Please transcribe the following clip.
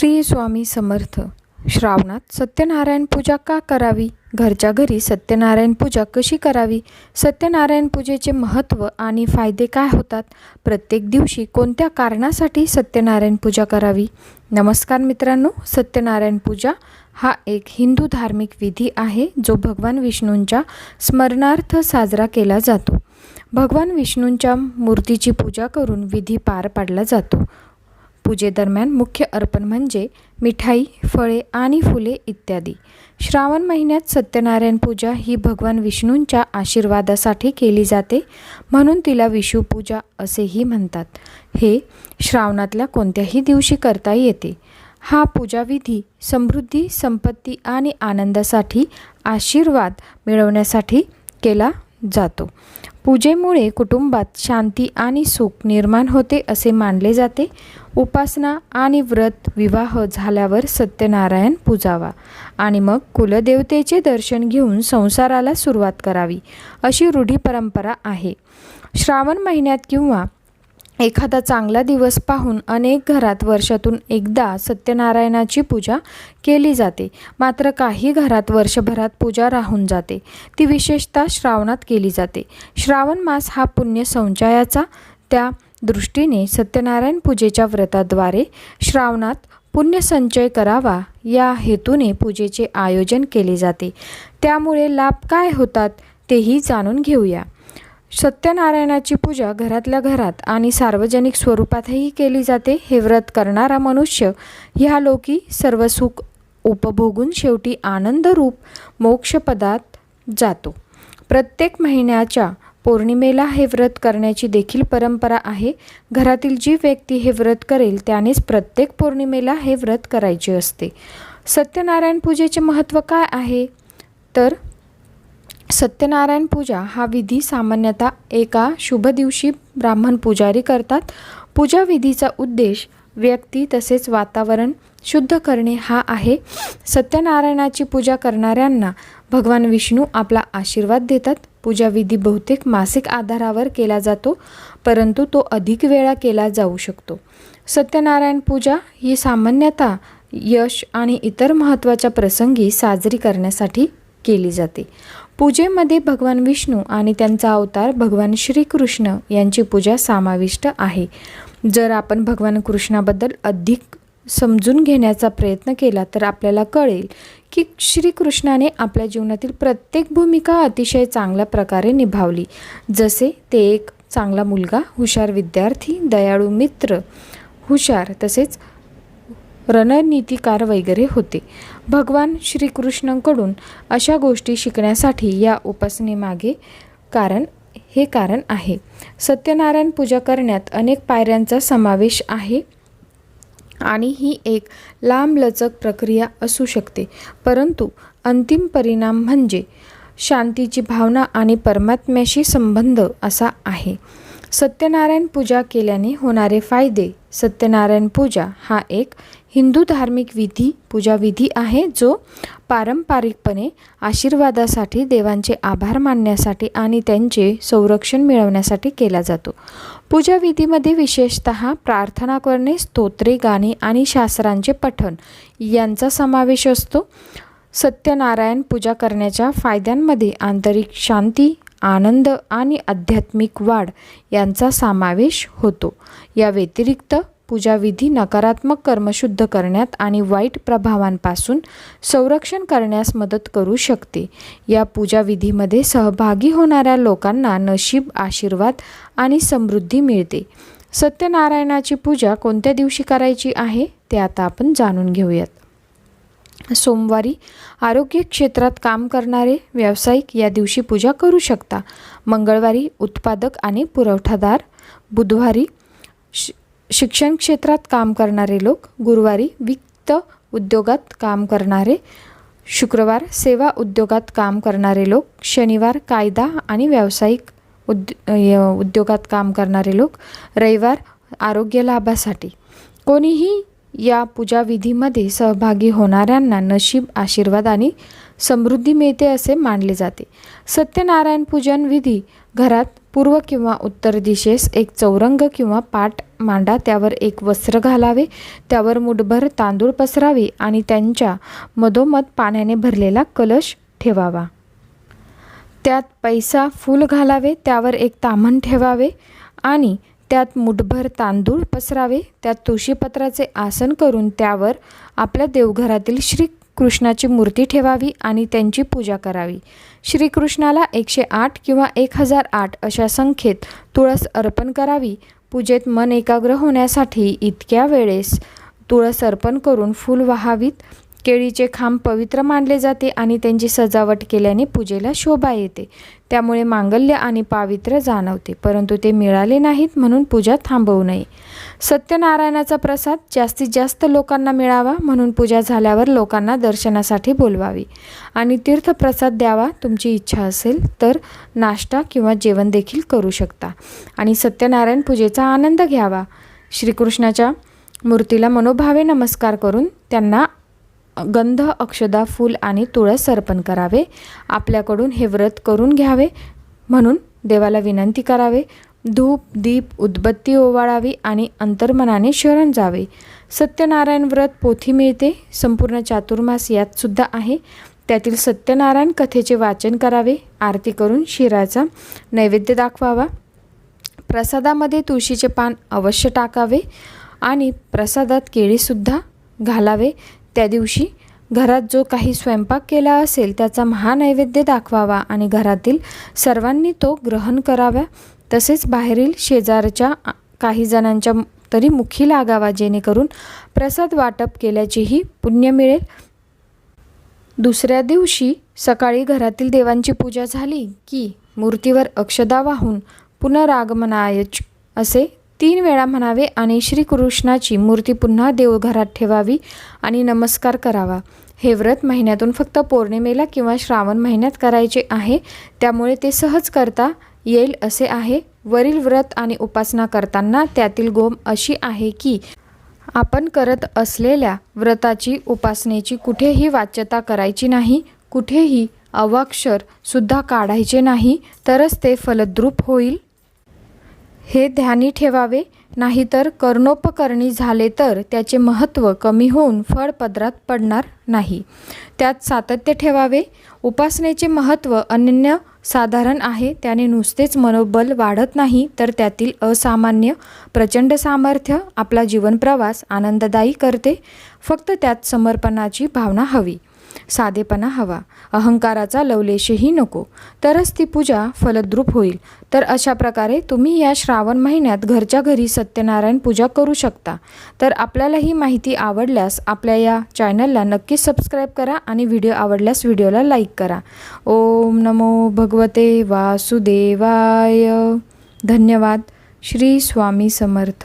श्री स्वामी समर्थ. श्रावणात सत्यनारायण पूजा का करावी? घरच्या घरी सत्यनारायण पूजा कशी करावी? सत्यनारायण पूजेचे महत्त्व आणि फायदे काय होतात? प्रत्येक दिवशी कोणत्या कारणासाठी सत्यनारायण पूजा करावी? नमस्कार मित्रांनो सत्यनारायण पूजा हा एक हिंदू धार्मिक विधी आहे जो भगवान विष्णूंच्या स्मरणार्थ साजरा केला जातो. भगवान विष्णूंच्या मूर्तीची पूजा करून विधी पार पाडला जातो. पूजेदरम्यान मुख्य अर्पण म्हणजे मिठाई फळे आणि फुले इत्यादी. श्रावण महिन्यात सत्यनारायण पूजा ही भगवान विष्णूंच्या आशीर्वादासाठी केली जाते म्हणून तिला विषुपूजा असेही म्हणतात. हे श्रावणातल्या कोणत्याही दिवशी करता येते. हा पूजाविधी समृद्धी संपत्ती आणि आनंदासाठी आशीर्वाद मिळवण्यासाठी केला जातो. पूजेमुळे कुटुंबात शांती आणि सुख निर्माण होते असे मानले जाते. उपासना आणि व्रत विवाह झाल्यावर सत्यनारायण पूजावा आणि मग कुलदेवतेचे दर्शन घेऊन संसाराला सुरुवात करावी अशी रूढी परंपरा आहे. श्रावण महिन्यात किंवा एखादा चांगला दिवस पाहून अनेक घरात वर्षातून एकदा सत्यनारायणाची पूजा केली जाते. मात्र काही घरात वर्षभरात पूजा राहून जाते. ती विशेषतः श्रावणात केली जाते. श्रावण मास हा पुण्य संचयाचा त्या दृष्टीने सत्यनारायण पूजेच्या व्रताद्वारे श्रावणात पुण्यसंचय करावा या हेतूने पूजेचे आयोजन केले जाते. त्यामुळे लाभ काय होतात तेही जाणून घेऊया. सत्यनारायणाची पूजा घरातल्या घरात आणि सार्वजनिक स्वरूपातही केली जाते हे व्रत करणारा मनुष्य ह्या लोकी सर्व सुख उपभोगून शेवटी आनंदरूप मोक्षपदात जातो. प्रत्येक महिन्याच्या पौर्णिमेला हे व्रत करण्याची देखील परंपरा आहे. घरातील जी व्यक्ती हे व्रत करेल त्यानेच प्रत्येक पौर्णिमेला हे व्रत करायचे असते. सत्यनारायण पूजेचे महत्त्व काय आहे? तर सत्यनारायण पूजा हा विधी सामान्यतः एका शुभ दिवशी ब्राह्मण पुजारी करतात. पूजा विधीचा उद्देश व्यक्ती तसेच वातावरण शुद्ध करणे हा आहे. सत्यनारायणाची पूजा करणाऱ्यांना भगवान विष्णू आपला आशीर्वाद देतात. पूजाविधी बहुतेक मासिक आधारावर केला जातो परंतु तो अधिक वेळा केला जाऊ शकतो. सत्यनारायण पूजा ही सामान्यतः यश आणि इतर महत्त्वाच्या प्रसंगी साजरी करण्यासाठी केली जाते. पूजेमध्ये भगवान विष्णू आणि त्यांचा अवतार भगवान श्रीकृष्ण यांची पूजा समाविष्ट आहे. जर आपण भगवान कृष्णाबद्दल अधिक समजून घेण्याचा प्रयत्न केला तर आपल्याला कळेल की श्रीकृष्णाने आपल्या जीवनातील प्रत्येक भूमिका अतिशय चांगल्या प्रकारे निभावली. जसे ते एक चांगला मुलगा हुशार विद्यार्थी दयाळू मित्र हुशार तसेच रणनीतिकार वगैरे होते. भगवान श्रीकृष्णांकडून अशा गोष्टी शिकण्यासाठी या उपासनेमागे कारण हे कारण आहे. सत्यनारायण पूजा करण्यात अनेक पायऱ्यांचा समावेश आहे आणि ही एक लांबलचक प्रक्रिया असू शकते. परंतु अंतिम परिणाम म्हणजे शांतीची भावना आणि परमात्म्याशी संबंध असा आहे. सत्यनारायण पूजा केल्याने होणारे फायदे सत्यनारायण पूजा हा एक हिंदू धार्मिक विधी पूजाविधी आहे जो पारंपरिकपणे आशीर्वादासाठी देवांचे आभार मानण्यासाठी आणि त्यांचे संरक्षण मिळवण्यासाठी केला जातो. पूजाविधीमध्ये विशेषत प्रार्थना करणे स्तोत्रे गाणे आणि शास्त्रांचे पठण यांचा समावेश असतो. सत्यनारायण पूजा करण्याच्या फायद्यांमध्ये आंतरिक शांती आनंद आणि आध्यात्मिक वाढ यांचा समावेश होतो. या व्यतिरिक्त पूजाविधी नकारात्मक कर्मशुद्ध करण्यात आणि वाईट प्रभावांपासून संरक्षण करण्यास मदत करू शकते. या पूजाविधीमध्ये सहभागी होणाऱ्या लोकांना नशीब आशीर्वाद आणि समृद्धी मिळते. सत्यनारायणाची पूजा कोणत्या दिवशी करायची आहे ते आता आपण जाणून घेऊयात. सोमवारी आरोग्य क्षेत्रात काम करणारे व्यावसायिक या दिवशी पूजा करू शकता. मंगळवारी उत्पादक आणि पुरवठादार. बुधवारी श शिक्षण क्षेत्रात काम करणारे लोक गुरुवारी वित्त उद्योगात काम करणारे शुक्रवार सेवा उद्योगात काम करणारे लोक शनिवार कायदा आणि व्यावसायिक उद् उद्योगात काम करणारे लोक रविवार आरोग्य लाभासाठी. कोणीही या पूजाविधीमध्ये सहभागी होणाऱ्यांना नशीब आशीर्वाद आणि समृद्धी मिळते असे मानले जाते. सत्यनारायण पूजन विधी घरात पूर्व किंवा उत्तर दिशेस एक चौरंग किंवा पाट मांडा त्यावर एक वस्त्र घालावे त्यावर मुठभर तांदूळ पसरावे आणि त्यांच्या मधोमध पाण्याने भरलेला कलश ठेवावा. त्यात पैसा फूल घालावे त्यावर एक तामण ठेवावे आणि त्यात मुठभर तांदूळ पसरावे त्यात तुळशीपत्राचे आसन करून त्यावर आपल्या देवघरातील श्री कृष्णाची मूर्ती ठेवावी आणि त्यांची पूजा करावी. श्रीकृष्णाला एकशे आठ किंवा एक हजार आठ अशा संख्येत तुळस अर्पण करावी. पूजेत मन एकाग्र होण्यासाठी इतक्या वेळेस तुळस अर्पण करून फूल वाहावीत. केळीचे खांब पवित्र मानले जाते आणि त्यांची सजावट केल्याने पूजेला शोभा येते. त्यामुळे मांगल्य आणि पावित्र्य जाणवते परंतु ते मिळाले नाहीत म्हणून पूजा थांबवू नये. सत्यनारायणाचा प्रसाद जास्तीत जास्त लोकांना मिळावा म्हणून पूजा झाल्यावर लोकांना दर्शनासाठी बोलवावी. आणि तीर्थप्रसाद द्यावा तुमची इच्छा असेल तर नाश्ता किंवा जेवण देखील करू शकता. आणि सत्यनारायण पूजेचा आनंद घ्यावा. श्रीकृष्णाच्या मूर्तीला मनोभावे नमस्कार करून त्यांना गंध अक्षदा फूल आणि तुळस अर्पण करावे. आपल्याकडून हे व्रत करून घ्यावे. म्हणून देवाला विनंती करावे. धूप दीप उदबत्ती ओवाळावी आणि अंतर्मनाने शरण जावे. सत्यनारायण व्रत पोथी मिळते. संपूर्ण चातुर्मास यात सुद्धा आहे. त्यातील सत्यनारायण कथेचे वाचन करावे. आरती करून शिराचा नैवेद्य दाखवावा. प्रसादामध्ये तुळशीचे पान अवश्य टाकावे आणि प्रसादात केळीसुद्धा घालावे. त्या दिवशी घरात जो काही स्वयंपाक केला असेल त्याचा महानैवेद्य दाखवावा आणि घरातील सर्वांनी तो ग्रहण करावा. तसेच बाहेरील शेजारच्या काही जणांच्या तरी मुखी लागावा जेणेकरून प्रसाद वाटप केल्याचेही पुण्य मिळेल. दुसऱ्या दिवशी सकाळी घरातील देवांची पूजा झाली की मूर्तीवर अक्षदा वाहून पुनरागमनायच असे तीन वेळा म्हणावे आणि श्रीकृष्णाची मूर्ती पुन्हा देवघरात ठेवावी आणि नमस्कार करावा. हे व्रत महिन्यातून फक्त पौर्णिमेला किंवा श्रावण महिन्यात करायचे आहे त्यामुळे ते सहज करता येईल असे आहे. वरील व्रत आणि उपासना करताना त्यातील गोम अशी आहे की आपण करत असलेल्या व्रताची उपासनेची कुठेही वाच्यता करायची नाही कुठेही अवाक्षर सुद्धा काढायचे नाही तरच ते फलद्रूप होईल. हे ध्यानी ठेवावे नाहीतर कर्णोपकरणी झाले तर त्याचे महत्त्व कमी होऊन फळ पदरात पडणार नाही. त्यात सातत्य ठेवावे. उपासनेचे महत्त्व अनन्य साधारण आहे. त्याने नुसतेच मनोबल वाढत नाही तर त्यातील असामान्य प्रचंड सामर्थ्य आपला जीवनप्रवास आनंददायी करते. फक्त त्यात समर्पणाची भावना हवी. साधेपणा हवा. अहंकाराचा लवलेशही नको. तरच ती पूजा फलद्रूप होईल. तर अशा प्रकारे तुम्ही या श्रावण महिन्यात घरच्या घरी सत्यनारायण पूजा करू शकता. तर आपल्याला ही माहिती आवडल्यास आपल्या या चॅनलला नक्कीच सबस्क्राईब करा आणि व्हिडिओ आवडल्यास व्हिडिओला लाईक करा. ओम नमो भगवते वासुदेवाय. धन्यवाद. श्री स्वामी समर्थ.